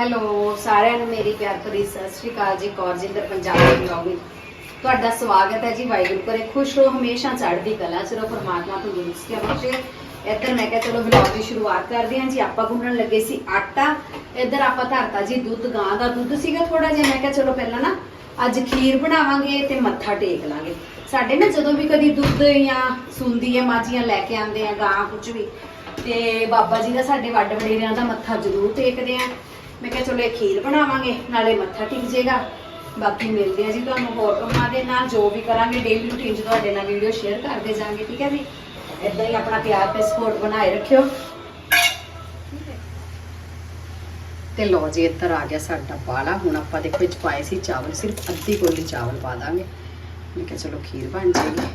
Hello, ਸਾਰਿਆਂ ਨੂੰ ਮੇਰੀ ਪਿਆਰ ਭਰੀ ਸਤਿ ਸ਼੍ਰੀ ਅਕਾਲ ਜੀ ਕੌਰਜਿੰਦਰ ਪੰਜਾਬੀ ਵਲੌਗ ਵਿੱਚ ਤੁਹਾਡਾ ਸਵਾਗਤ ਹੈ ਜੀ ਵਾਹਿਗੁਰੂ ਕਰੇ ਖੁਸ਼ ਰਹੋ, ਹਮੇਸ਼ਾ ਚੜ੍ਹਦੀ ਕਲਾ ਚ ਰਹੋ, ਪਰਮਾਤਮਾ ਤੰਦਰੁਸਤੀ ਬਖਸ਼ੇ ਇੱਧਰ ਮੈਂ ਕਿਹਾ ਚਲੋ ਵਲੌਗ ਦੀ ਸ਼ੁਰੂਆਤ ਕਰਦੇ ਹਾਂ ਜੀ। ਆਪਾਂ ਗੁੰਨਣ ਲੱਗੇ ਸੀ ਆਟਾ। ਇੱਧਰ ਆਪਾਂ ਧਰਤਾ ਜੀ ਦੁੱਧ, ਗਾਂ ਦਾ ਦੁੱਧ ਸੀਗਾ ਥੋੜਾ ਜਿਹਾ। ਮੈਂ ਕਿਹਾ ਚਲੋ ਪਹਿਲਾਂ ਨਾ ਅੱਜ ਖੀਰ ਬਣਾਵਾਂਗੇ ਤੇ ਮੱਥਾ ਟੇਕ ਲਾਂਗੇ। ਸਾਡੇ ਨਾ ਜਦੋਂ ਵੀ ਕਦੀ ਦੁੱਧ ਜਾਂ ਸੁੰਦੀ ਜਾਂ ਮਾਝੀਆਂ ਲੈ ਕੇ ਆਉਂਦੇ ਆ, ਗਾਂ ਕੁਝ ਵੀ, ਤੇ ਬਾਬਾ ਜੀ ਦਾ ਸਾਡੇ ਵੱਡ ਵਡੇਰਿਆਂ ਦਾ ਮੱਥਾ ਜ਼ਰੂਰ ਟੇਕਦੇ ਆ। ਮੈਂ ਕਿਹਾ ਚਲੋ ਇਹ ਖੀਰ ਬਣਾਵਾਂਗੇ, ਨਾਲੇ ਮੱਥਾ ਟਿਕ ਜੇਗਾ। ਬਾਕੀ ਮਿਲਦੇ ਆ ਜੀ ਤੁਹਾਨੂੰ ਹੋਰ ਕੰਮਾਂ ਦੇ ਨਾਲ, ਜੋ ਵੀ ਕਰਾਂਗੇ ਡੇਲੀ ਰੂਟੀਨ 'ਚ ਤੁਹਾਡੇ ਨਾਲ ਵੀਡੀਓ ਸ਼ੇਅਰ ਕਰਦੇ ਜਾਾਂਗੇ ਠੀਕ ਹੈ ਜੀ? ਇਦਾਂ ਹੀ ਆਪਣਾ ਪਿਆਰ ਤੇ ਸਪੋਰਟ ਬਣਾਏ ਰੱਖਿਓ। ਤੇ ਲੋ ਜੀ, ਇੱਧਰ ਆ ਗਿਆ ਸਾਡਾ ਪਾਲਾ ਹੁਣ ਆਪਾਂ ਦੇਖੋ ਵਿੱਚ ਪਾਏ ਸੀ ਚਾਵਲ, ਸਿਰਫ ਅੱਧੀ ਕੋਲੀ ਚਾਵਲ ਪਾ ਦਾਂਗੇ। ਮੈਂ ਕਿਹਾ ਚਲੋ ਖੀਰ ਬਣ ਜਾਏਗੀ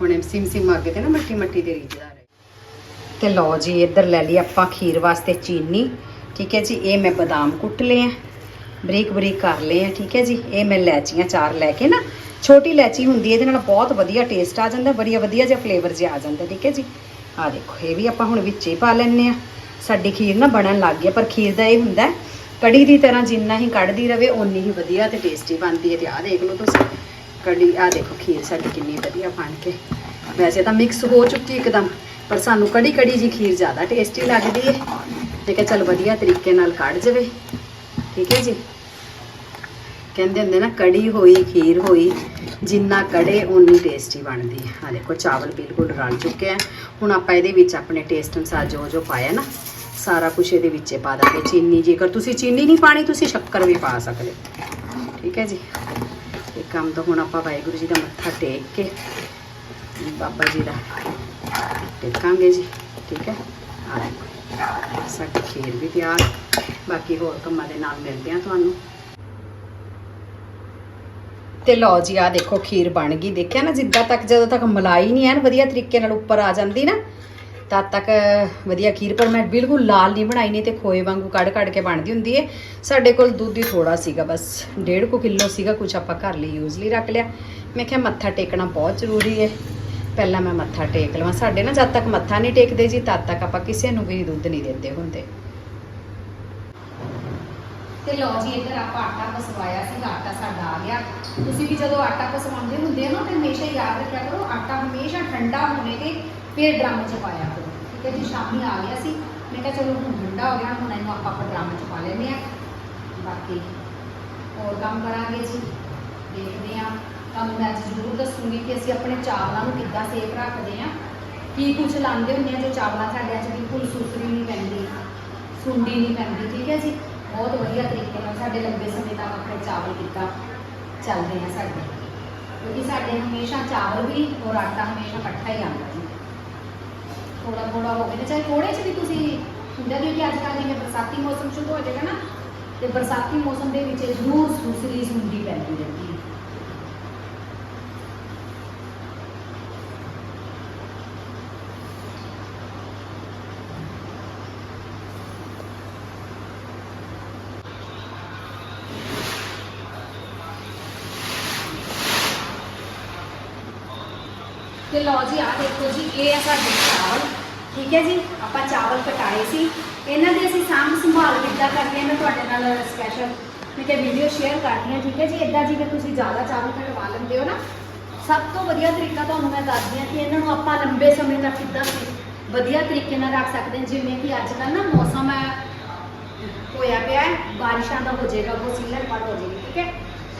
ਹੁਣ ਸਿਮ ਸਿਮ ਅੱਗੇ ਤੇ ਨਾ ਮੱਟੀ ਮੱਟੀ ਦੇ ਰੀਝਦਾ ਰਹੇ। ਤੇ ਲਓ ਜੀ, ਇੱਧਰ ਲੈ ਲਈ ਆਪਾਂ ਖੀਰ ਵਾਸਤੇ ਚੀਨੀ। ਠੀਕ ਹੈ ਜੀ, ਇਹ ਮੈਂ ਬਦਾਮ ਕੁੱਟ ਲਏ ਆ, ਬਰੀਕ ਬਰੀਕ ਕਰ ਲਏ ਆ, ਠੀਕ ਹੈ ਜੀ, ਇਹ ਮੈਂ ਲੈਚੀਆਂ ਚਾਰ ਲੈ ਕੇ ਨਾ, ਛੋਟੀ ਲੈਚੀ ਹੁੰਦੀ ਹੈ, ਇਹਦੇ ਨਾਲ ਬਹੁਤ ਵਧੀਆ ਟੇਸਟ ਆ ਜਾਂਦਾ, ਵਧੀਆ ਵਧੀਆ ਜਿਹਾ ਫਲੇਵਰ ਜਿਹਾ ਆ ਜਾਂਦਾ, ਠੀਕ ਹੈ ਜੀ। ਆ ਦੇਖੋ, ਇਹ ਵੀ ਆਪਾਂ ਹੁਣ ਵਿੱਚ ਹੀ ਪਾ ਲੈਣੇ ਆ। ਸਾਡੀ ਖੀਰ ਨਾ ਬਣਨ ਲੱਗ ਗਈ ਪਰ ਖੀਰ ਦਾ ਇਹ ਹੁੰਦਾ ਕੜੀ ਦੀ ਤਰ੍ਹਾਂ ਜਿੰਨਾ ਹੀ ਕੱਢਦੀ ਰਵੇ, ਓਨੀ ਹੀ ਵਧੀਆ ਤੇ ਟੇਸਟੀ ਬਣਦੀ ਹੈ। ਤੇ ਆਹ ਦੇਖ ਲਓ ਤੁਸੀਂ, ਕੜੀ, ਆਹ ਦੇਖੋ, ਖੀਰ ਸਾਡੀ ਕਿੰਨੀ ਵਧੀਆ ਬਣ ਕੇ। ਵੈਸੇ ਤਾਂ ਮਿਕਸ ਹੋ ਚੁੱਕੀ ਇੱਕਦਮ, ਪਰ ਸਾਨੂੰ ਕੜੀ ਕੜੀ ਜੀ ਖੀਰ ਜ਼ਿਆਦਾ ਟੇਸਟੀ ਲੱਗਦੀ ਹੈ। ਤੇ ਕਿ ਚਲ ਵਧੀਆ ਤਰੀਕੇ ਨਾਲ ਕੱਢ ਜਾਵੇ। ਠੀਕ ਹੈ ਜੀ? ਕਹਿੰਦੇ ਹੁੰਦੇ ਨਾ, ਕੜੀ ਹੋਈ, ਖੀਰ ਹੋਈ, ਜਿੰਨਾ ਕੜੇ ਉਨੀ ਟੇਸਟੀ ਬਣਦੀ ਹੈ। ਆ ਦੇਖੋ, ਚਾਵਲ ਬਿਲਕੁਲ ਰਲ ਚੁੱਕੇ ਆ। ਹੁਣ ਆਪਾਂ ਇਹਦੇ ਵਿੱਚ ਆਪਣੇ ਟੇਸਟ ਅਨੁਸਾਰ ਜੋ ਜੋ ਪਾਇਆ ਨਾ, ਸਾਰਾ ਕੁਝ ਇਹਦੇ ਵਿੱਚ ਪਾ ਦਾਂਗੇ। ਚੀਨੀ ਜੇਕਰ ਤੁਸੀਂ ਚੀਨੀ ਨਹੀਂ ਪਾਣੀ, ਤੁਸੀਂ ਸ਼ੱਕਰ ਵੀ ਪਾ ਸਕਦੇ। ਠੀਕ ਹੈ ਜੀ? ਇਹ ਕੰਮ ਤਾਂ ਹੁਣ ਆਪਾਂ ਵਾਹਿਗੁਰੂ ਜੀ ਦਾ ਮੱਥਾ ਟੇਕ ਕੇ, ਬਾਬਾ ਜੀ ਦਾ ਟੇਕਾਂਗੇ ਜੀ। ਠੀਕ ਹੈ? ਆ ਦੇਖੋ। ਸਾਡੀ ਖੀਰ ਵੀ ਤਿਆਰ। ਬਾਕੀ ਹੋਰ ਕੰਮਾਂ ਦੇ ਨਾਲ ਮਿਲਦੇ ਆ ਤੁਹਾਨੂੰ। ਤੇ ਲਓ ਜੀ ਆ ਦੇਖੋ, ਖੀਰ ਬਣ ਗਈ। ਦੇਖਿਆ ਨਾ, ਜਿੱਦਾਂ ਤੱਕ ਜਦੋਂ ਤੱਕ ਮਲਾਈ ਨਹੀਂ ਐਨ ਵਧੀਆ ਤਰੀਕੇ ਨਾਲ ਉੱਪਰ ਆ ਜਾਂਦੀ ਨਾ, ਤਦ ਤੱਕ ਵਧੀਆ ਖੀਰ। ਪਰ ਮੈਂ ਬਿਲਕੁਲ ਲਾਲ ਨਹੀਂ ਬਣਾਈ, ਨਹੀਂ ਤੇ ਖੋਏ ਵਾਂਗੂ ਕੱਢ ਕੱਢ ਕੇ ਬਣਦੀ ਹੁੰਦੀ ਹੈ ਸਾਡੇ ਕੋਲ ਦੁੱਧ ਹੀ ਥੋੜਾ ਸੀਗਾ, ਬਸ 1.5 ਕਿਲੋ ਸੀਗਾ ਕੁਝ ਆਪਾਂ ਘਰ ਲਈ ਯੂਜ਼ ਲਈ ਰੱਖ ਲਿਆ। ਮੈਂ ਕਿਹਾ ਮੱਥਾ ਟੇਕਣਾ ਬਹੁਤ ਜ਼ਰੂਰੀ ਹੈ ਪਹਿਲਾਂ ਮੈਂ ਮੱਥਾ ਟੇਕ ਲਵਾਂ। ਸਾਡੇ ਨਾ ਜਦ ਤੱਕ ਮੱਥਾ ਨਹੀਂ ਟੇਕਦੇ ਜੀ, ਤਦ ਤੱਕ ਆਪਾਂ ਕਿਸੇ ਨੂੰ ਵੀ ਦੁੱਧ ਨਹੀਂ ਦਿੰਦੇ ਹੁੰਦੇ। ਤੇ ਲਓ ਜੀ, ਇੱਧਰ ਆਪਾਂ ਆਟਾ ਪਸਵਾਇਆ ਸੀ, ਆਟਾ ਸਾਡਾ ਆ ਗਿਆ। ਤੁਸੀਂ ਵੀ ਜਦੋਂ ਆਟਾ ਪਸਵਾਉਂਦੇ ਹੁੰਦੇ ਹੋ ਨਾ, ਤੇ ਹਮੇਸ਼ਾ ਯਾਦ ਰੱਖਿਆ ਕਰੋ, ਆਟਾ ਹਮੇਸ਼ਾ ਠੰਡਾ ਹੋਣੇ ਤੇ ਫਿਰ ਡਰਮ 'ਚ ਪਾਇਆ ਕਰੋ। ਠੀਕ ਹੈ ਜੀ, ਸ਼ਾਮੀ ਆ ਗਿਆ ਸੀ। ਮੈਂ ਕਿਹਾ ਚਲੋ ਹੁਣ ਠੰਡਾ ਹੋ ਗਿਆ, ਹੁਣ ਇਹਨੂੰ ਆਪਾਂ ਆਪਾਂ ਡਰਮ 'ਚ ਪਾ ਲੈਂਦੇ ਆ ਬਾਕੀ ਹੋਰ ਕੰਮ ਕਰਾਂਗੇ ਜੀ। ਦੇਖਦੇ ਆ ਤੁਹਾਨੂੰ ਮੈਂ ਅੱਜ ਜ਼ਰੂਰ ਦੱਸੂਗੀ ਕਿ ਅਸੀਂ ਆਪਣੇ ਚਾਵਲਾਂ ਨੂੰ ਕਿੱਦਾਂ ਸੇਫ ਰੱਖਦੇ ਆ ਕੀ ਕੁਝ ਲਾਉਂਦੇ ਹੁੰਦੇ ਆ ਜੋ ਚਾਵਲਾਂ ਸਾਡੇ ਅੱਜ ਬਿਲਕੁਲ ਸੁਸਰੀ ਨਹੀਂ ਪੈਂਦੀ, ਸੁੰਡੀ ਨਹੀਂ ਪੈਂਦੀ, ਠੀਕ ਹੈ ਜੀ? ਬਹੁਤ ਵਧੀਆ ਤਰੀਕੇ ਨਾਲ ਸਾਡੇ ਲੰਬੇ ਸਮੇਂ ਤੱਕ ਆਪਣੇ ਚਾਵਲ ਕਿੱਦਾਂ ਚੱਲਦੇ ਆ ਸਾਡੇ। ਕਿਉਂਕਿ ਸਾਡੇ ਹਮੇਸ਼ਾ ਚਾਵਲ ਵੀ ਔਰ ਆਟਾ ਹਮੇਸ਼ਾ ਇਕੱਠਾ ਹੀ ਆਉਂਦਾ ਜੀ। ਥੋੜਾ ਥੋੜਾ ਹੋ ਗਿਆ। ਚਾਹੇ ਥੋੜੇ ਚ ਵੀ ਤੁਸੀਂ ਹੁੰਦਾ ਕਿਉਂਕਿ ਅੱਜ ਕੱਲ੍ਹ ਜਿਵੇਂ ਬਰਸਾਤੀ ਮੌਸਮ ਸ਼ੁਰੂ ਹੋ ਜਾਏਗਾ ਨਾ, ਤੇ ਬਰਸਾਤੀ ਮੌਸਮ ਦੇ ਵਿੱਚ ਜ਼ਰੂਰ ਸੁਸਰੀ ਸੁੰਡੀ ਪੈਂਦੀ ਰਹਿੰਦੀ ਹੈ। ਤੇ ਲਓ ਜੀ ਆ ਦੇਖੋ ਜੀ, ਇਹ ਆ ਸਾਡੇ ਚਾਵਲ। ਠੀਕ ਹੈ ਜੀ? ਆਪਾਂ ਚਾਵਲ ਕਟਾਏ ਸੀ। ਇਹਨਾਂ ਦੀ ਅਸੀਂ ਸਾਂਭ ਸੰਭਾਲ ਕਿੱਦਾਂ ਕਰਦੇ ਹਾਂ ਮੈਂ ਤੁਹਾਡੇ ਨਾਲ ਸਪੈਸ਼ਲ ਮੈਂ ਕਿਹਾ ਵੀਡੀਓ ਸ਼ੇਅਰ ਕਰਦੀ ਹਾਂ, ਠੀਕ ਹੈ ਜੀ? ਇਦਾਂ ਜਿਵੇਂ ਤੁਸੀਂ ਜ਼ਿਆਦਾ ਚਾਵਲ ਕਟਵਾ ਲੈਂਦੇ ਹੋ ਨਾ, ਸਭ ਤੋਂ ਵਧੀਆ ਤਰੀਕਾ ਤੁਹਾਨੂੰ ਮੈਂ ਦੱਸਦੀ ਹਾਂ ਕਿ ਇਹਨਾਂ ਨੂੰ ਆਪਾਂ ਲੰਬੇ ਸਮੇਂ ਤੱਕ ਕਿੱਦਾਂ ਵਧੀਆ ਤਰੀਕੇ ਨਾਲ ਰੱਖ ਸਕਦੇ ਹਾਂ। ਜਿਵੇਂ ਕਿ ਅੱਜ ਕੱਲ੍ਹ ਨਾ ਮੌਸਮ ਹੈ, ਹੋਇਆ ਪਿਆ ਹੈ, ਬਾਰਿਸ਼ਾਂ ਦਾ ਹੋ ਜਾਏਗਾ, ਉਹ ਸੀਲਰ ਪੜ ਹੋ ਜਾਏਗੀ, ਠੀਕ ਹੈ?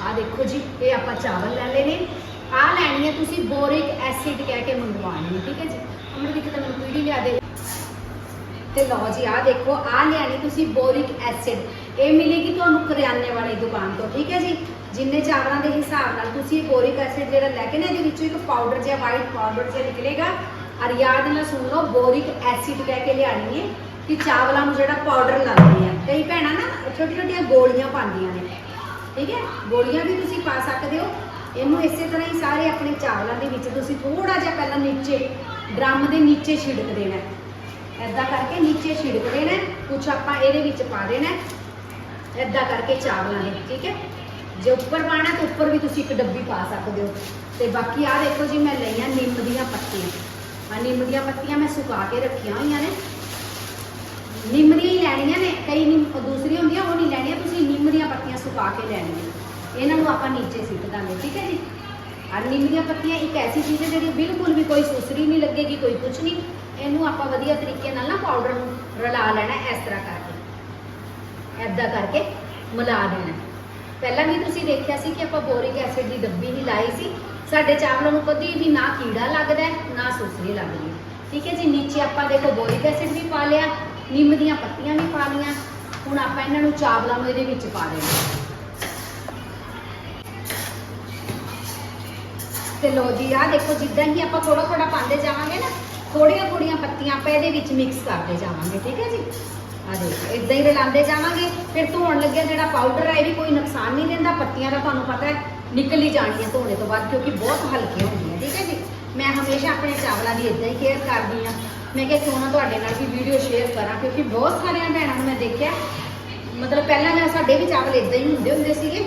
ਆ ਦੇਖੋ ਜੀ, ਇਹ ਆਪਾਂ ਚਾਵਲ ਲੈ ਲਏ ਨੇ। ਆ ਲੈਣੀ ਹੈ ਤੁਸੀਂ ਬੋਰਿਕ ਐਸਿਡ ਕਹਿ ਕੇ ਮੰਗਵਾਉਣੀ ਹੈ ਠੀਕ ਹੈ ਜੀ? ਅਮਰ ਦੀ ਕਿਤੇ ਮੈਨੂੰ ਪੀੜੀ ਲਿਆ ਦੇ। ਤੇ ਲਓ ਜੀ ਆ ਦੇਖੋ ਆ ਲਿਆਣੀ ਤੁਸੀਂ ਬੋਰਿਕ ਐਸਿਡ ਇਹ ਮਿਲੇਗੀ ਤੁਹਾਨੂੰ ਕਰਿਆਨੇ ਵਾਲੀ ਦੁਕਾਨ ਤੋਂ, ਠੀਕ ਹੈ ਜੀ? ਜਿੰਨੇ ਚਾਵਲਾਂ ਦੇ ਹਿਸਾਬ ਨਾਲ ਤੁਸੀਂ ਬੋਰਿਕ ਐਸਿਡ ਜਿਹੜਾ ਲੈ ਕੇ ਨਾ, ਇਹਦੇ ਵਿੱਚੋਂ ਇੱਕ ਪਾਊਡਰ ਜਿਹਾ ਵਾਈਟ ਪਾਊਡਰ ਜਿਹਾ ਨਿਕਲੇਗਾ। ਔਰ ਯਾਦ ਨਾਲ ਸੁਣ ਲਓ, ਬੋਰਿਕ ਐਸਿਡ ਕਹਿ ਕੇ ਲਿਆਣੀ ਹੈ ਕਿ ਚਾਵਲਾਂ ਨੂੰ ਜਿਹੜਾ ਪਾਊਡਰ ਲਾਉਂਦੇ ਆ। ਕਈ ਭੈਣਾਂ ਨਾ ਛੋਟੀ ਛੋਟੀਆਂ ਗੋਲੀਆਂ ਪਾਉਂਦੀਆਂ ਨੇ। ਠੀਕ ਹੈ? ਗੋਲੀਆਂ ਵੀ ਤੁਸੀਂ ਪਾ ਸਕਦੇ ਹੋ। ਇਹਨੂੰ ਇਸੇ ਤਰ੍ਹਾਂ ਹੀ ਸਾਰੇ ਆਪਣੇ ਚਾਵਲਾਂ ਦੇ ਵਿੱਚ ਤੁਸੀਂ ਥੋੜਾ ਜਿਹਾ ਪਹਿਲਾਂ ਨੀਚੇ, ਡਰਮ ਦੇ ਨੀਚੇ ਛਿੜਕ ਦੇਣਾ ਹੈ। ਕਰਕੇ ਨੀਚੇ ਛਿੜਕ ਦੇਣਾ ਹੈ। ਕੁਛ ਆਪਾਂ ਇਹਦੇ ਵਿੱਚ ਪਾ ਦੇਣਾ ਹੈ। ਕਰਕੇ ਚਾਵਲਾਂ ਦੇ, ਠੀਕ ਹੈ? ਜੇ ਉੱਪਰ ਪਾਣਾ ਤਾਂ ਉੱਪਰ ਵੀ ਤੁਸੀਂ ਇੱਕ ਡੱਬੀ ਪਾ ਸਕਦੇ ਹੋ। ਤੇ ਬਾਕੀ ਆ ਦੇਖੋ ਜੀ, ਮੈਂ ਲਈਆਂ ਨਿੰਮ ਦੀਆਂ ਪੱਤੀਆਂ। ਆ ਨਿੰਮ ਦੀਆਂ ਪੱਤੀਆਂ ਮੈਂ ਸੁਕਾ ਕੇ ਰੱਖੀਆਂ ਹੋਈਆਂ ਨੇ। ਨਿੰਮ ਦੀਆਂ ਹੀ ਲੈਣੀਆਂ ਨੇ। ਕਈ ਨਿੰਮ ਉਹ ਦੂਸਰੀ ਹੁੰਦੀਆਂ, ਉਹ ਨਹੀਂ ਲੈਣੀਆਂ। ਤੁਸੀਂ ਨਿੰਮ ਦੀਆਂ ਪੱਤੀਆਂ ਸੁਕਾ ਕੇ ਲੈਣੀਆਂ। ਇਹਨਾਂ ਨੂੰ ਆਪਾਂ ਨੀਚੇ ਸਿੱਟ ਦਾਂਗੇ, ਠੀਕ ਹੈ ਜੀ? ਆ ਨਿੰਮ ਦੀਆਂ ਪੱਤੀਆਂ, ਇੱਕ ਐਸੀ ਚੀਜ਼ ਹੈ ਜਿਹੜੀ ਬਿਲਕੁਲ ਵੀ ਕੋਈ ਸੁਸਰੀ ਨਹੀਂ ਲੱਗੇਗੀ, ਕੋਈ ਕੁਝ ਨਹੀਂ। ਇਹਨੂੰ ਆਪਾਂ ਵਧੀਆ ਤਰੀਕੇ ਨਾਲ ਨਾ ਪਾਊਡਰ ਨੂੰ ਰਲਾ ਲੈਣਾ ਇਸ ਤਰ੍ਹਾਂ ਕਰਕੇ। ਐਦਾਂ ਕਰਕੇ ਮਿਲਾ ਦੇਣਾ ਪਹਿਲਾਂ ਵੀ ਤੁਸੀਂ ਦੇਖਿਆ ਸੀ ਕਿ ਆਪਾਂ ਬੋਰਿਕ ਐਸਿਡ ਦੀ ਡੱਬੀ ਹੀ ਲਾਈ ਸੀ। ਸਾਡੇ ਚਾਵਲਾਂ ਨੂੰ ਕਦੀ ਵੀ ਨਾ ਕੀੜਾ ਲੱਗਦਾ ਨਾ ਸੁਸਰੀ ਲੱਗਦੀ ਹੈ। ਠੀਕ ਹੈ ਜੀ, ਨੀਚੇ ਆਪਾਂ ਦੇਖੋ ਬੋਰਿਕ ਐਸਿਡ ਵੀ ਪਾ ਲਿਆ, ਨਿੰਮ ਦੀਆਂ ਪੱਤੀਆਂ ਵੀ ਪਾ ਲਈਆਂ। ਹੁਣ ਆਪਾਂ ਇਹਨਾਂ ਨੂੰ ਚਾਵਲਾਂ ਨੂੰ ਇਹਦੇ ਵਿੱਚ ਪਾ ਦੇਣਾ ਤੇ ਲੋ ਜੀ ਆ ਦੇਖੋ, ਜਿੱਦਾਂ ਹੀ ਆਪਾਂ ਥੋੜਾ ਥੋੜਾ ਪਾਉਂਦੇ ਜਾਵਾਂਗੇ ਨਾ ਥੋੜੀਆਂ ਥੋੜੀਆਂ ਪੱਤੀਆਂ ਆਪਾਂ ਇਹਦੇ ਵਿੱਚ ਮਿਕਸ ਕਰਦੇ ਜਾਵਾਂਗੇ, ਠੀਕ ਹੈ ਜੀ? ਆ ਦੇਖੋ ਇਦਾਂ ਹੀ ਰਲਾਉਂਦੇ ਜਾਵਾਂਗੇ, ਫਿਰ ਧੋਣ ਲੱਗਿਆ ਜਿਹੜਾ ਪਾਊਡਰ ਹੈ ਇਹ ਵੀ ਕੋਈ ਨੁਕਸਾਨ ਨਹੀਂ ਦਿੰਦਾ, ਪੱਤੀਆਂ ਦਾ ਤੁਹਾਨੂੰ ਪਤਾ ਹੈ, ਨਿਕਲ ਹੀ ਜਾਣੀਆਂ ਧੋਣੇ ਤੋਂ ਬਾਅਦ, ਕਿਉਂਕਿ ਬਹੁਤ ਹਲਕੀਆਂ ਹੁੰਦੀਆਂ, ਠੀਕ ਹੈ ਜੀ? ਮੈਂ ਹਮੇਸ਼ਾ ਆਪਣੇ ਚਾਵਲਾਂ ਦੀ ਇਦਾਂ ਹੀ ਕੇਅਰ ਕਰਦੀ ਹਾਂ। ਮੈਂ ਕਿਹਾ ਕਿਉਂ ਨਾ ਤੁਹਾਡੇ ਨਾਲ ਵੀ ਵੀਡੀਓ ਸ਼ੇਅਰ ਕਰਾਂ, ਕਿਉਂਕਿ ਬਹੁਤ ਸਾਰੀਆਂ ਭੈਣਾਂ ਨੂੰ ਮੈਂ ਦੇਖਿਆ, ਮਤਲਬ ਪਹਿਲਾਂ ਨਾ ਸਾਡੇ ਵੀ ਚਾਵਲ ਇਦਾਂ ਹੀ ਹੁੰਦੇ ਹੁੰਦੇ ਸੀਗੇ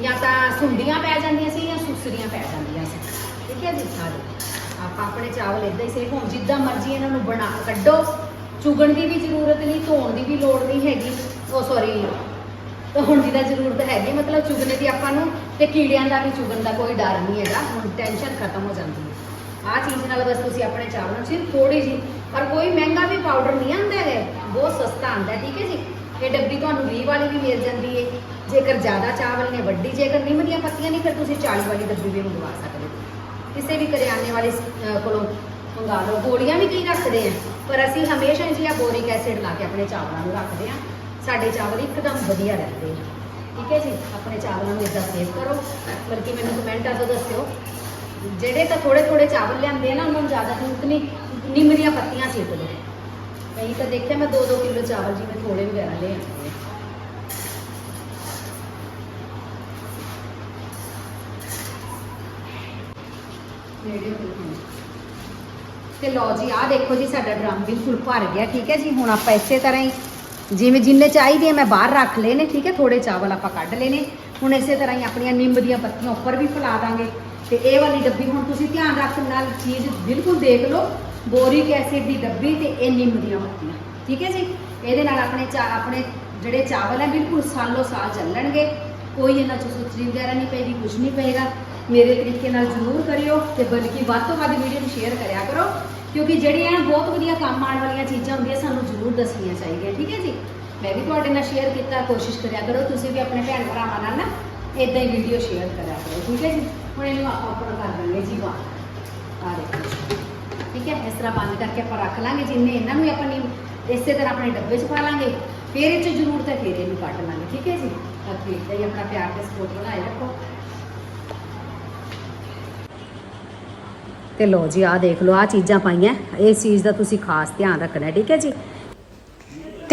ਜਾਂ ਤਾਂ ਸੁੰਡੀਆਂ ਪੈ ਜਾਂਦੀਆਂ ਸੀ ਜਾਂ ਸੁਸਰੀਆਂ ਪੈ ਜਾਂਦੀਆਂ ਸੀ। ਠੀਕ ਹੈ ਜੀ, ਸਾਰੇ। ਆਪਾਂ ਆਪਣੇ ਚਾਵਲ ਇਦਾਂ ਹੀ ਸੇਫ ਹੋਣ ਜਿੱਦਾਂ ਮਰਜ਼ੀ ਇਹਨਾਂ ਨੂੰ ਬਣਾ ਕੱਢੋ। ਚੁਗਣ ਦੀ ਵੀ ਜ਼ਰੂਰਤ ਨਹੀਂ, ਧੋਣ ਦੀ ਵੀ ਲੋੜ ਨਹੀਂ ਹੈਗੀ। ਉਹ ਸੌਰੀ ਧੋਣ ਦੀ ਤਾਂ ਜ਼ਰੂਰਤ ਹੈਗੀ, ਮਤਲਬ ਚੁਗਣੇ ਦੀ ਆਪਾਂ ਨੂੰ ਤੇ ਕੀੜਿਆਂ ਦਾ ਵੀ ਚੁਗਣ ਦਾ ਕੋਈ ਡਰ ਨਹੀਂ ਹੈਗਾ। ਹੁਣ ਟੈਨਸ਼ਨ ਖਤਮ ਹੋ ਜਾਂਦੀ ਹੈ। ਆਹ ਚੀਜ਼ ਨਾਲ ਬਸ ਤੁਸੀਂ ਆਪਣੇ ਚਾਵਲਾਂ 'ਚ ਸਿਰਫ ਥੋੜੀ ਜੀ ਪਰ ਕੋਈ ਮਹਿੰਗਾ ਵੀ ਪਾਊਡਰ ਨਹੀਂ ਆਉਂਦਾ ਹੈ ਬਹੁਤ ਸਸਤਾ ਆਉਂਦਾ ਠੀਕ ਹੈ ਜੀ। ਇਹ ਡੱਬੀ ਤੁਹਾਨੂੰ 20 ਵਾਲੀ ਵੀ ਮਿਲ ਜਾਂਦੀ ਹੈ। ਜੇਕਰ ਜ਼ਿਆਦਾ ਚਾਵਲ ਨੇ ਵੱਡੀ ਜੇਕਰ ਨਿੰਮ ਦੀਆਂ ਪੱਤੀਆਂ ਨਹੀਂ ਫਿਰ ਤੁਸੀਂ 40 ਵਾਲੀ ਡੱਬੀ ਵੀ ਮੰਗਵਾ ਸਕਦੇ ਹੋ। ਕਿਸੇ ਵੀ ਕਰਿਆਨੇ ਵਾਲੇ ਅਹ, ਕੋਲੋਂ ਮੰਗਾ ਲਓ। ਗੋਲੀਆਂ ਵੀ ਕੀ ਰੱਖਦੇ ਆ? ਪਰ ਅਸੀਂ ਹਮੇਸ਼ਾ ਜੀ ਆ ਬੋਰਿਕ ਐਸਿਡ ਲਾ ਕੇ ਆਪਣੇ ਚਾਵਲਾਂ ਨੂੰ ਰੱਖਦੇ ਆ। ਸਾਡੇ ਚਾਵਲ ਇੱਕਦਮ ਵਧੀਆ ਰਹਿੰਦੇ ਆ। ਠੀਕ ਹੈ ਜੀ? ਆਪਣੇ ਚਾਵਲਾਂ ਨੂੰ ਇਦਾਂ ਸੇਵ ਕਰੋ। ਬਲਕਿ ਮੈਨੂੰ ਕਮੈਂਟਾਂ 'ਚ ਦੱਸਿਓ। ਜਿਹੜੇ ਤਾਂ ਥੋੜੇ ਥੋੜੇ ਚਾਵਲ ਲਿਆਂਦੇ ਆ ਨਾ ਉਹਨਾਂ ਨੂੰ ਜ਼ਿਆਦਾ ਜ਼ਰੂਰਤ ਨਹੀਂ ਨਿੰਮ ਦੀਆਂ ਪੱਤੀਆਂ ਸਿੱਟ ਦਿਓ ਕਈ ਤਾਂ ਦੇਖਿਆ ਮੈਂ 2-2 ਕਿਲੋ ਚਾਵਲ ਜਿਵੇਂ ਥੋੜੇ ਵਗੈਰਾ ਲੈ ਆਉਂਦੇ ਆ ਵੀਡੀਓ ਕੋਲ ਤੇ ਲਓ ਜੀ, ਆਹ ਦੇਖੋ ਜੀ, ਸਾਡਾ ਡਰਮ ਬਿਲਕੁਲ ਭਰ ਗਿਆ, ਠੀਕ ਹੈ ਜੀ? ਹੁਣ ਆਪਾਂ ਇਸੇ ਤਰ੍ਹਾਂ ਹੀ, ਜਿਵੇਂ ਜਿੰਨੇ ਚਾਹੀਦੇ ਆ, ਮੈਂ ਬਾਹਰ ਰੱਖ ਲਏ ਨੇ, ਠੀਕ ਹੈ? ਥੋੜੇ ਚਾਵਲ ਆਪਾਂ ਕੱਢ ਲਏ ਨੇ। ਹੁਣ ਇਸੇ ਤਰ੍ਹਾਂ ਹੀ ਆਪਣੀਆਂ ਨਿੰਮ ਦੀਆਂ ਪੱਤੀਆਂ ਉੱਪਰ ਵੀ ਫੈਲਾ ਦਾਂਗੇ। ਤੇ ਇਹ ਵਾਲੀ ਡੱਬੀ ਹੁਣ ਤੁਸੀਂ ਧਿਆਨ ਰੱਖ, ਨਾਲ ਚੀਜ਼ ਬਿਲਕੁਲ ਦੇਖ ਲਓ, ਬੋਰਿਕ ਐਸਿਡ ਦੀ ਡੱਬੀ ਤੇ ਇਹ ਨਿੰਮ ਦੀਆਂ ਪੱਤੀਆਂ, ਠੀਕ ਹੈ ਜੀ? ਇਹਦੇ ਨਾਲ ਆਪਣੇ ਚਾ, ਆਪਣੇ ਜਿਹੜੇ ਚਾਵਲ ਹੈ, ਬਿਲਕੁਲ ਸਾਲੋ ਸਾਲ ਚੱਲਣਗੇ। ਕੋਈ ਇਹਨਾਂ ਚ ਸੁਚਰੀ ਵਗੈਰਾ ਨਹੀਂ ਪਏਗੀ ਕੁਝ ਨਹੀਂ ਪਏਗਾ। ਮੇਰੇ ਤਰੀਕੇ ਨਾਲ ਜ਼ਰੂਰ ਕਰਿਓ ਤੇ ਬਲਕਿ ਵੱਧ ਤੋਂ ਵੱਧ ਵੀਡੀਓ ਨੂੰ ਸ਼ੇਅਰ ਕਰਿਆ ਕਰੋ, ਕਿਉਂਕਿ ਜਿਹੜੀਆਂ ਬਹੁਤ ਵਧੀਆ ਕੰਮ ਆਉਣ ਵਾਲੀਆਂ ਚੀਜ਼ਾਂ ਹੁੰਦੀਆਂ, ਸਾਨੂੰ ਜ਼ਰੂਰ ਦੱਸਣੀਆਂ ਚਾਹੀਦੀਆਂ, ਠੀਕ ਹੈ ਜੀ? ਮੈਂ ਵੀ ਤੁਹਾਡੇ ਨਾਲ ਸ਼ੇਅਰ ਕੀਤਾ, ਕੋਸ਼ਿਸ਼ ਕਰਿਆ ਕਰੋ, ਤੁਸੀਂ ਵੀ ਆਪਣੇ ਭੈਣ ਭਰਾਵਾਂ ਨਾਲ ਨਾ ਇਦਾਂ ਹੀ ਵੀਡੀਓ ਸ਼ੇਅਰ ਕਰਿਆ ਕਰੋ, ਠੀਕ ਹੈ ਜੀ? ਹੁਣ ਇਹਨੂੰ ਆਪਾਂ ਉੱਪਰ ਕਰ ਦਾਂਗੇ ਜੀ, ਵਾਹ। ਆ ਦੇਖੋ ਠੀਕ ਹੈ? ਇਸ ਤਰ੍ਹਾਂ ਬੰਦ ਕਰਕੇ ਆਪਾਂ ਰੱਖ ਲਾਂਗੇ, ਜਿੰਨੇ ਇਹਨਾਂ ਨੂੰ ਆਪਾਂ ਨੀ ਇਸੇ ਤਰ੍ਹਾਂ ਆਪਣੇ ਡੱਬੇ 'ਚ ਪਾ ਲਾਂਗੇ, ਫਿਰ ਇਹ 'ਚ ਜ਼ਰੂਰਤ ਹੈ, ਫਿਰ ਇਹਨੂੰ ਕੱਢ ਲਾਂਗੇ, ਠੀਕ ਹੈ ਜੀ? ਤਾਂ ਫਿਰ ਏਦਾਂ ਹੀ ਆਪਣਾ ਪਿਆਰ ਤੇ ਸਪੋਰਟ ਬਣਾਏ ਰੱਖੋ। ਤੇ ਲੋ ਜੀ, ਆਹ ਦੇਖ ਲਓ, ਆਹ ਚੀਜ਼ਾਂ ਪਾਈਆਂ। ਇਸ ਚੀਜ਼ ਦਾ ਤੁਸੀਂ ਖਾਸ ਧਿਆਨ ਰੱਖਣਾ ਠੀਕ ਹੈ ਜੀ?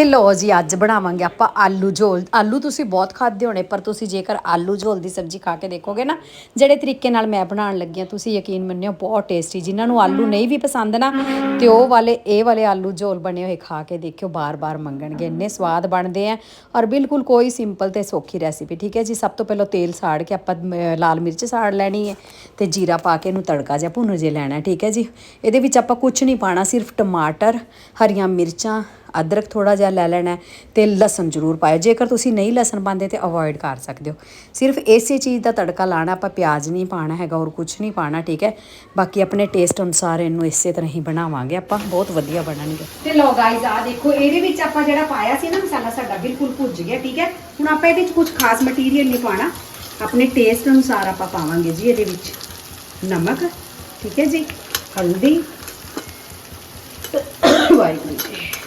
ਤੇ ਲੋ ਜੀ, ਅੱਜ ਬਣਾਵਾਂਗੇ ਆਪਾਂ ਆਲੂ ਝੋਲ ਆਲੂ ਤੁਸੀਂ ਬਹੁਤ ਖਾਦੇ ਹੋਣੇ, ਪਰ ਤੁਸੀਂ ਜੇਕਰ ਆਲੂ ਝੋਲ ਦੀ ਸਬਜ਼ੀ ਖਾ ਕੇ ਦੇਖੋਗੇ ਨਾ, ਜਿਹੜੇ ਤਰੀਕੇ ਨਾਲ ਮੈਂ ਬਣਾਉਣ ਲੱਗੀ ਹਾਂ, ਤੁਸੀਂ ਯਕੀਨ ਮੰਨਿਓ, ਬਹੁਤ ਟੇਸਟੀ ਜਿਨ੍ਹਾਂ ਨੂੰ ਆਲੂ ਨਹੀਂ ਵੀ ਪਸੰਦ ਨਾ, ਤੇ ਉਹ ਵਾਲੇ, ਇਹ ਵਾਲੇ ਆਲੂ ਝੋਲ ਬਣੇ ਹੋਏ ਖਾ ਕੇ ਦੇਖਿਓ, ਬਾਰ-ਬਾਰ ਮੰਗਣਗੇ। ਇੰਨੇ ਸਵਾਦ ਬਣਦੇ ਆ ਔਰ ਬਿਲਕੁਲ ਕੋਈ ਸਿੰਪਲ ਤੇ ਸੌਖੀ ਰੈਸਿਪੀ ਠੀਕ ਹੈ ਜੀ? ਸਭ ਤੋਂ ਪਹਿਲਾਂ ਤੇਲ ਸਾੜ ਕੇ ਆਪਾਂ ਲਾਲ ਮਿਰਚ ਸਾੜ ਲੈਣੀ ਹੈ ਤੇ ਜੀਰਾ ਪਾ ਕੇ ਇਹਨੂੰ ਤੜਕਾ ਜਿਹਾ ਭੁੰਨ ਜੇ ਲੈਣਾ, ਠੀਕ ਹੈ ਜੀ? ਇਹਦੇ ਵਿੱਚ ਆਪਾਂ ਕੁਝ ਨਹੀਂ ਪਾਣਾ ਸਿਰਫ ਟਮਾਟਰ, ਹਰੀਆਂ ਮਿਰਚਾਂ ਅਦਰਕ ਥੋੜਾ ਜਿਹਾ ਲੈ ਲੈਣਾ ਹੈ ਤੇ ਲਸਣ ਜ਼ਰੂਰ ਪਾਇਓ। ਜੇਕਰ ਤੁਸੀਂ ਨਹੀਂ ਲਸਣ ਪਾਉਂਦੇ ਤੇ ਅਵੋਇਡ ਕਰ ਸਕਦੇ ਹੋ। ਸਿਰਫ ਇਸੇ ਚੀਜ਼ ਦਾ ਤੜਕਾ ਲਾਣਾ ਆਪਾਂ ਪਿਆਜ਼ ਨਹੀਂ ਪਾਣਾ ਹੈਗਾ ਔਰ ਕੁਝ ਨਹੀਂ ਪਾਣਾ ਠੀਕ ਹੈ? ਬਾਕੀ ਆਪਣੇ ਟੇਸਟ ਅਨੁਸਾਰ ਇਹਨੂੰ ਇਸੇ ਤਰ੍ਹਾਂ ਹੀ ਬਣਾਵਾਂਗੇ। ਆਪਾਂ ਬਹੁਤ ਵਧੀਆ ਬਣਨਗੇ। ਤੇ ਲੋ ਗਾਇਜ਼ ਆ ਦੇਖੋ, ਇਹਦੇ ਵਿੱਚ ਆਪਾਂ ਜਿਹੜਾ ਪਾਇਆ ਸੀ ਨਾ ਮਸਾਲਾ ਸਾਡਾ ਬਿਲਕੁਲ ਭੁੱਜ ਗਿਆ, ਠੀਕ ਹੈ? ਹੁਣ ਆਪਾਂ ਇਹਦੇ ਵਿੱਚ ਕੁਝ ਖਾਸ ਮਟੀਰੀਅਲ ਨਹੀਂ ਪਾਣਾ ਆਪਣੇ ਟੇਸਟ ਅਨੁਸਾਰ ਆਪਾਂ ਪਾਵਾਂਗੇ ਜੀ ਇਹਦੇ ਵਿੱਚ ਨਮਕ, ਠੀਕ ਹੈ ਜੀ? ਹਲਦੀ। ਵਾਹਿਗੁਰੂ ਜੀ।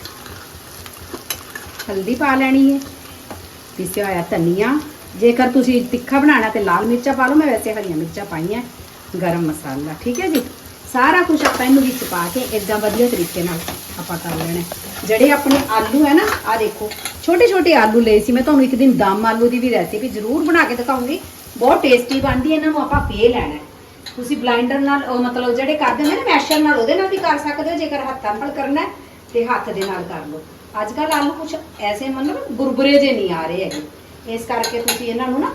ਹਲਦੀ ਪਾ ਲੈਣੀ ਹੈ। ਪਿਸਿਆ ਹੋਇਆ ਧਨੀਆ। ਜੇਕਰ ਤੁਸੀਂ ਤਿੱਖਾ ਬਣਾਉਣਾ ਤੇ ਲਾਲ ਮਿਰਚਾਂ ਪਾ ਲਓ, ਮੈਂ ਵੈਸੇ ਹਰੀਆਂ ਮਿਰਚਾਂ ਪਾਈਆਂ ਗਰਮ ਮਸਾਲਾ, ਠੀਕ ਹੈ ਜੀ? ਸਾਰਾ ਕੁਝ ਆਪਾਂ ਇਹਨੂੰ ਵਿੱਚ ਪਾ ਕੇ ਇਦਾਂ ਵਧੀਆ ਤਰੀਕੇ ਨਾਲ ਆਪਾਂ ਕਰ ਲੈਣਾ ਜਿਹੜੇ ਆਪਣੇ ਆਲੂ ਹੈ ਨਾ ਆ ਦੇਖੋ ਛੋਟੇ ਛੋਟੇ ਆਲੂ ਲਏ ਸੀ ਮੈਂ, ਤੁਹਾਨੂੰ ਇੱਕ ਦਿਨ ਦਮ ਆਲੂ ਦੀ ਵੀ ਰੈਸਿਪੀ ਜ਼ਰੂਰ ਬਣਾ ਕੇ ਦਿਖਾਉਂਗੀ। ਬਹੁਤ ਟੇਸਟੀ ਬਣਦੀ ਹੈ, ਇਹਨਾਂ ਨੂੰ ਆਪਾਂ ਪੇ ਲੈਣਾ ਤੁਸੀਂ ਬਲਾਈਂਡਰ ਨਾਲ ਮਤਲਬ ਜਿਹੜੇ ਕਰਦੇ ਹੁੰਦੇ ਨੇ ਮੈਸ਼ਰ ਨਾਲ, ਉਹਦੇ ਨਾਲ ਵੀ ਕਰ ਸਕਦੇ ਹੋ, ਜੇਕਰ ਹੱਥਾਂ ਨਾਲ ਕਰਨਾ ਹੈ, ਤੇ ਹੱਥ ਦੇ ਨਾਲ ਕਰ ਲਓ। ਅੱਜ ਕੱਲ ਆਲੂ ਕੁਛ ਐਸੇ ਮਤਲਬ ਗੁਰਬਰੇ ਜੇ ਨਹੀਂ ਆ ਰਹੇ ਹੈਗੇ। ਇਸ ਕਰਕੇ ਤੁਸੀਂ ਇਹਨਾਂ ਨੂੰ ਨਾ,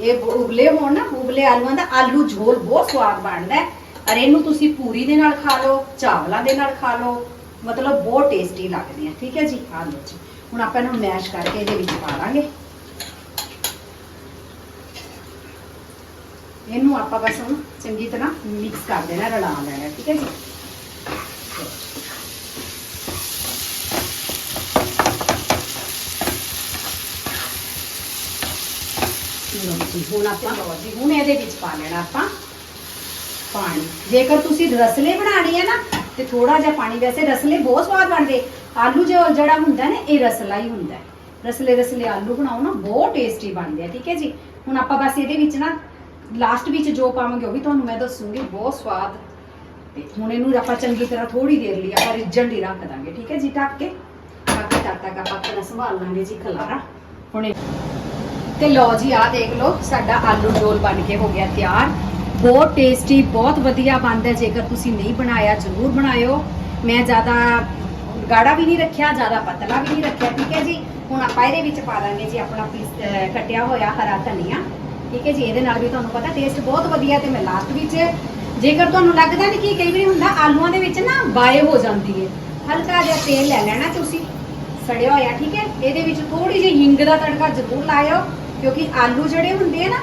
ਇਹ ਉਬਲੇ ਹੋਣ ਨਾ, ਉਬਲੇ ਆਲੂਆਂ ਦਾ ਆਲੂ ਝੋਲ ਬਹੁਤ ਸਵਾਦ ਬਣਦਾ ਹੈ। ਔਰ ਇਹਨੂੰ ਤੁਸੀਂ ਪੂਰੀ ਦੇ ਨਾਲ ਖਾ ਲਓ, ਚਾਵਲਾਂ ਦੇ ਨਾਲ ਖਾ ਲਓ, ਮਤਲਬ ਬਹੁਤ ਟੇਸਟੀ ਲੱਗਦੇ ਆ। ਠੀਕ ਹੈ ਜੀ? ਆ ਲਓ ਜੀ। ਹੁਣ ਆਪਾਂ ਇਹਨੂੰ ਮੈਸ਼ ਕਰਕੇ ਇਹਦੇ ਵਿੱਚ ਪਾ ਲਾਂਗੇ। ਇਹਨੂੰ ਆਪਾਂ ਬਸ ਹੁਣ ਚੰਗੀ ਤਰ੍ਹਾਂ ਮਿਕਸ ਕਰ ਦੇਣਾ, ਰਲਾ ਲੈਣਾ। ਠੀਕ ਹੈ ਜੀ? ਲਓ ਹੁਣ ਆਪਾਂ ਹੁਣ ਇਹਦੇ ਵਿੱਚ ਪਾ ਲੈਣਾ ਆਪਾਂ ਪਾਣੀ। ਜੇਕਰ ਤੁਸੀਂ ਰਸਲੇ ਬਣਾਣੀ ਹੈ ਨਾ, ਤੇ ਥੋੜਾ ਜਿਹਾ ਪਾਣੀ, ਵੈਸੇ ਰਸਲੇ ਬਹੁਤ ਸਵਾਦ ਬਣਦੇ। ਆਲੂ ਜੋ ਜਿਹੜਾ ਹੁੰਦਾ ਨਾ, ਇਹ ਰਸਲਾ ਹੀ ਹੁੰਦਾ ਰਸਲੇ ਰਸਲੇ ਆਲੂ ਬਣਾਓ ਨਾ, ਬਹੁਤ ਟੇਸਟੀ ਬਣਦੇ ਆ, ਠੀਕ ਹੈ ਜੀ? ਹੁਣ ਆਪਾਂ ਬਸ ਇਹਦੇ ਵਿੱਚ ਨਾ ਲਾਸਟ ਵਿੱਚ ਜੋ ਪਾਵਾਂਗੇ ਉਹ ਵੀ ਤੁਹਾਨੂੰ ਮੈਂ ਦੱਸੂਗੀ, ਬਹੁਤ ਸਵਾਦ। ਤੇ ਹੁਣ ਇਹਨੂੰ ਆਪਾਂ ਚੰਗੀ ਤਰ੍ਹਾਂ ਥੋੜੀ ਦੇਰ ਲਈ ਆਪਾਂ ਰਿੱਝਣ ਲਈ ਰੱਖ ਦਾਂਗੇ, ਠੀਕ ਹੈ ਜੀ? ਢੱਕ ਕੇ। ਬਾਕੀ ਤਦ ਤੱਕ ਆਪਾਂ ਆਪਣਾ ਸੰਭਾਲ ਲਾਂਗੇ ਜੀ ਖਲਾਰਾ। ਹੁਣ ਤੇ ਲਓ ਜੀ, ਆਹ ਦੇਖ ਲਓ, ਸਾਡਾ ਆਲੂ ਡੋਲ ਬਣ ਕੇ ਹੋ ਗਿਆ ਤਿਆਰ। ਬਹੁਤ ਟੇਸਟੀ ਬਹੁਤ ਵਧੀਆ ਬਣਦਾ ਜੇਕਰ ਤੁਸੀਂ ਨਹੀਂ ਬਣਾਇਆ, ਜ਼ਰੂਰ ਬਣਾਇਓ। ਮੈਂ ਜ਼ਿਆਦਾ ਗਾੜਾ ਵੀ ਨਹੀਂ ਰੱਖਿਆ, ਜ਼ਿਆਦਾ ਪਤਲਾ ਵੀ ਨਹੀਂ ਰੱਖਿਆ, ਠੀਕ ਹੈ ਜੀ? ਹੁਣ ਆਪਾਂ ਇਹਦੇ ਵਿੱਚ ਪਾ ਦਾਂਗੇ ਜੀ, ਆਪਣਾ ਪੀਸ ਕੱਟਿਆ ਹੋਇਆ ਹਰਾ ਧਨੀਆ। ਠੀਕ ਹੈ ਜੀ, ਇਹਦੇ ਨਾਲ ਵੀ ਤੁਹਾਨੂੰ ਪਤਾ ਟੇਸਟ ਬਹੁਤ ਵਧੀਆ ਤੇ ਮੈਂ ਲਾਸਟ ਵਿੱਚ ਜੇਕਰ ਤੁਹਾਨੂੰ ਲੱਗਦਾ ਨਹੀਂ ਕਿ ਕਈ ਵਾਰੀ ਹੁੰਦਾ, ਆਲੂਆਂ ਦੇ ਵਿੱਚ ਨਾ ਬਾਏ ਹੋ ਜਾਂਦੀ ਹੈ। ਹਲਕਾ ਜਿਹਾ ਤੇਲ ਲੈ ਲੈਣਾ ਤੁਸੀਂ, ਸੜਿਆ ਹੋਇਆ, ਠੀਕ ਹੈ? ਇਹਦੇ ਵਿੱਚ ਥੋੜੀ ਜਿਹੀ ਹਿੰਗ ਦਾ ਤੜਕਾ ਜ਼ਰੂਰ ਲਾਇਓ। ਕਿਉਂਕਿ ਆਲੂ ਜਿਹੜੇ ਹੁੰਦੇ ਆ ਨਾ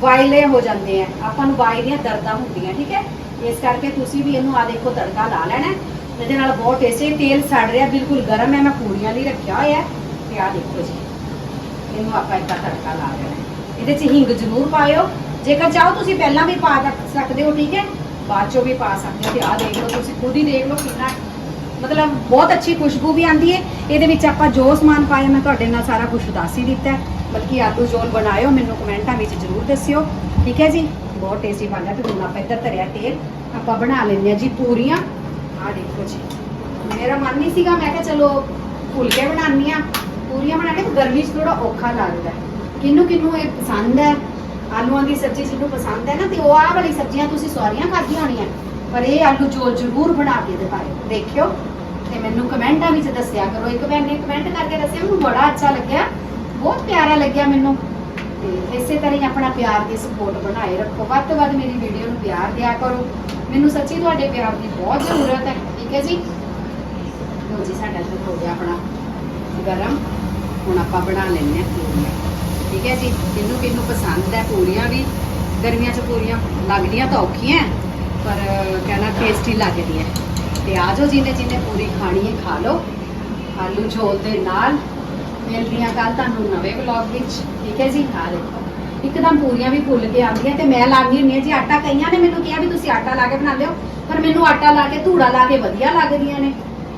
ਵਾਇਲੇ ਹੋ ਜਾਂਦੇ ਆ। ਆਪਾਂ ਨੂੰ ਵਾਈ ਦੀਆਂ ਦਰਦਾਂ ਹੁੰਦੀਆਂ, ਠੀਕ ਹੈ? ਇਸ ਕਰਕੇ ਤੁਸੀਂ ਵੀ ਇਹਨੂੰ ਆ ਦੇਖੋ, ਤੜਕਾ ਲਾ ਲੈਣਾ ਇਹਦੇ ਨਾਲ ਬਹੁਤ ਟੇਸਟੀ ਤੇਲ ਸੜ ਰਿਹਾ, ਬਿਲਕੁਲ ਗਰਮ ਹੈ। ਮੈਂ ਪੂਰੀਆਂ ਲਈ ਰੱਖਿਆ ਹੋਇਆ ਹੈ। ਤੇ ਆ ਦੇਖੋ ਜੀ, ਇਹਨੂੰ ਆਪਾਂ ਇੱਦਾਂ ਤੜਕਾ ਲਾ ਲੈਣਾ ਇਹਦੇ 'ਚ ਹਿੰਗ ਜ਼ਰੂਰ ਪਾਇਓ। ਜੇਕਰ ਚਾਹੋ ਤੁਸੀਂ ਪਹਿਲਾਂ ਵੀ ਪਾ ਸਕਦੇ ਹੋ, ਠੀਕ ਹੈ? ਬਾਅਦ ਚੋਂ ਵੀ ਪਾ ਸਕਦੇ ਹੋ। ਤੇ ਆਹ ਦੇਖ ਲਓ ਤੁਸੀਂ, ਖੁਦ ਹੀ ਦੇਖ ਲਓ ਕਿੰਨਾ ਮਤਲਬ ਬਹੁਤ ਅੱਛੀ ਖੁਸ਼ਬੂ ਵੀ ਆਉਂਦੀ ਹੈ। ਇਹਦੇ ਵਿੱਚ ਆਪਾਂ ਜੋ ਸਮਾਨ ਪਾਇਆ, ਮੈਂ ਤੁਹਾਡੇ ਨਾਲ ਸਾਰਾ ਕੁਝ ਦੱਸ ਹੀ ਦਿੱਤਾ ਬਲਕਿ ਆਲੂ ਜੋਲ ਬਣਾਇਓ, ਮੈਨੂੰ ਕਮੈਂਟਾਂ ਵਿੱਚ ਜ਼ਰੂਰ ਦੱਸਿਓ। ਠੀਕ ਹੈ ਜੀ? ਬਹੁਤ ਟੇਸਟੀ ਬਣਦਾ ਤੇ ਹੁਣ ਆਪਾਂ ਇੱਧਰ ਧਰਿਆ ਤੇਲ। ਆਪਾਂ ਬਣਾ ਲੈਂਦੇ ਹਾਂ ਜੀ ਪੂਰੀਆਂ। ਆਹ ਦੇਖੋ ਜੀ। ਮੇਰਾ ਮਨ ਨਹੀਂ ਸੀਗਾ, ਮੈਂ ਕਿਹਾ ਚਲੋ ਫੁਲਕੇ ਬਣਾਉਣੀ ਆ ਪੂਰੀਆਂ ਬਣਾਉਣੇ ਤਾਂ ਗਰਮੀ 'ਚ ਥੋੜਾ ਔਖਾ ਲੱਗਦਾ ਹੈ। ਕਿਹਨੂੰ ਕਿਹਨੂੰ ਇਹ ਪਸੰਦ ਹੈ? ਆਲੂਆਂ ਦੀ ਸਬਜ਼ੀ ਜਿਹਨੂੰ ਪਸੰਦ ਹੈ ਨਾ, ਤੇ ਉਹ ਆਹ ਵਾਲੀ ਸਬਜ਼ੀਆਂ ਤੁਸੀਂ ਸਵਾਰੀਆਂ ਖਾਧੀਆਂ ਹੋਣੀਆਂ। ਪਰ ਇਹ ਆਲੂ ਚੋਲ ਜ਼ਰੂਰ ਬਣਾ ਕੇ ਦਿਖਾਇਓ ਦੇਖਿਓ ਤੇ ਮੈਨੂੰ ਕਮੈਂਟਾਂ ਵਿੱਚ ਦੱਸਿਆ ਕਰੋ। ਇੱਕ ਭੈਣ ਨੇ ਕਮੈਂਟ ਕਰਕੇ ਦੱਸਿਆ, ਮੈਨੂੰ ਬੜਾ ਅੱਛਾ ਲੱਗਿਆ। ਬਹੁਤ ਪਿਆਰਾ ਲੱਗਿਆ ਮੈਨੂੰ। ਤੇ ਇਸੇ ਤਰ੍ਹਾਂ ਹੀ ਆਪਣਾ ਪਿਆਰ ਦੀ ਸਪੋਰਟ ਬਣਾਏ ਰੱਖੋ। ਵੱਧ ਤੋਂ ਵੱਧ ਮੇਰੀ ਵੀਡੀਓ ਨੂੰ ਪਿਆਰ ਦਿਆ ਕਰੋ। ਮੈਨੂੰ ਸੱਚੀ ਤੁਹਾਡੇ ਪਿਆਰ ਦੀ ਬਹੁਤ ਜ਼ਰੂਰਤ ਹੈ। ਠੀਕ ਹੈ ਜੀ? ਲੋ ਜੀ, ਸਾਡਾ ਦੁੱਧ ਹੋ ਗਿਆ ਆਪਣਾ ਗਰਮ। ਹੁਣ ਆਪਾਂ ਬਣਾ ਲੈਂਦੇ ਹਾਂ ਪੂਰੀਆਂ। ਠੀਕ ਹੈ ਜੀ? ਕਿਹਨੂੰ ਕਿਹਨੂੰ ਪਸੰਦ ਹੈ ਪੂਰੀਆਂ ਵੀ। ਗਰਮੀਆਂ 'ਚ ਪੂਰੀਆਂ ਲੱਗਦੀਆਂ ਤਾਂ ਔਖੀਆਂ ਪਰ ਕਹਿਣਾ ਟੇਸਟੀ ਲੱਗਦੀਆਂ ਤੇ ਆ ਜਾਓ ਜਿਹਨੇ ਜਿਹਨੇ ਪੂਰੀ ਖਾਣੀ ਹੈ, ਖਾ ਲਓ। ਆਲੂ ਝੋਲ ਦੇ ਨਾਲ ਮਿਲਦੀਆਂ ਕੱਲ ਤੁਹਾਨੂੰ ਨਵੇਂ ਵਲੌਗ ਵਿੱਚ, ਠੀਕ ਹੈ ਜੀ? ਆ ਦੇਖੋ। ਇੱਕਦਮ ਪੂਰੀਆਂ ਵੀ ਫੁੱਲ ਕੇ ਆਉਂਦੀਆਂ ਤੇ ਮੈਂ ਲਾਉਂਦੀ ਹੁੰਦੀ ਹਾਂ ਜੀ ਆਟਾ। ਕਈਆਂ ਨੇ ਮੈਨੂੰ ਕਿਹਾ ਵੀ ਤੁਸੀਂ ਆਟਾ ਲਾ ਕੇ ਬਣਾ ਲਿਓ ਪਰ ਮੈਨੂੰ ਆਟਾ ਲਾ ਕੇ ਧੂੜਾ ਲਾ ਕੇ ਵਧੀਆ ਲੱਗਦੀਆਂ ਨੇ।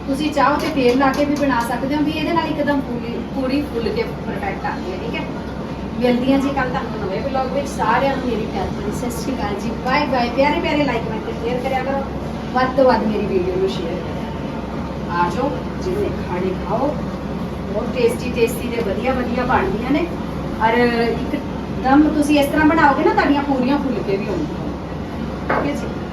ਤੁਸੀਂ ਚਾਹੋ ਤੇ ਤੇਲ ਲਾ ਕੇ ਵੀ ਬਣਾ ਸਕਦੇ ਹੋ ਵੀ ਇਹਦੇ ਨਾਲ ਇੱਕਦਮ ਪੂਰੀ ਪੂਰੀ ਫੁੱਲ ਕੇ ਪਰਫੈਕਟ ਆਉਂਦੀ ਹੈ ਠੀਕ ਹੈ? ਮਿਲਦੀਆਂ ਜੀ ਕੱਲ ਤੁਹਾਨੂੰ ਨਵੇਂ ਵਲੌਗ ਵਿੱਚ। ਸਾਰਿਆਂ ਨੂੰ ਮੇਰੀ ਪਿਆਰ ਭਰੀ ਸਤਿ ਸ਼੍ਰੀ ਅਕਾਲ ਜੀ। ਬਾਏ ਬਾਏ ਪਿਆਰੇ ਪਿਆਰੇ ਲਾਈਕ ਕਮੈਂਟ ਸ਼ੇਅਰ ਕਰਿਆ ਕਰੋ। ਵੱਧ ਤੋਂ ਵੱਧ ਮੇਰੀ ਵੀਡੀਓ ਨੂੰ ਸ਼ੇਅਰ ਕਰਿਆ ਆ ਜਾਓ ਜਿਹਨੇ ਖਾਣੇ ਖਾਓ ਬਹੁਤ ਟੇਸਟੀ ਟੇਸਟੀ ਤੇ ਵਧੀਆ ਵਧੀਆ ਬਣਦੀਆਂ ਨੇ। ਔਰ ਇੱਕਦਮ ਤੁਸੀਂ ਇਸ ਤਰ੍ਹਾਂ ਬਣਾਓਗੇ ਨਾ, ਤੁਹਾਡੀਆਂ ਪੂਰੀਆਂ ਫੁੱਲ ਕੇ ਵੀ ਹੋਣਗੀਆਂ। ਠੀਕ ਹੈ ਜੀ?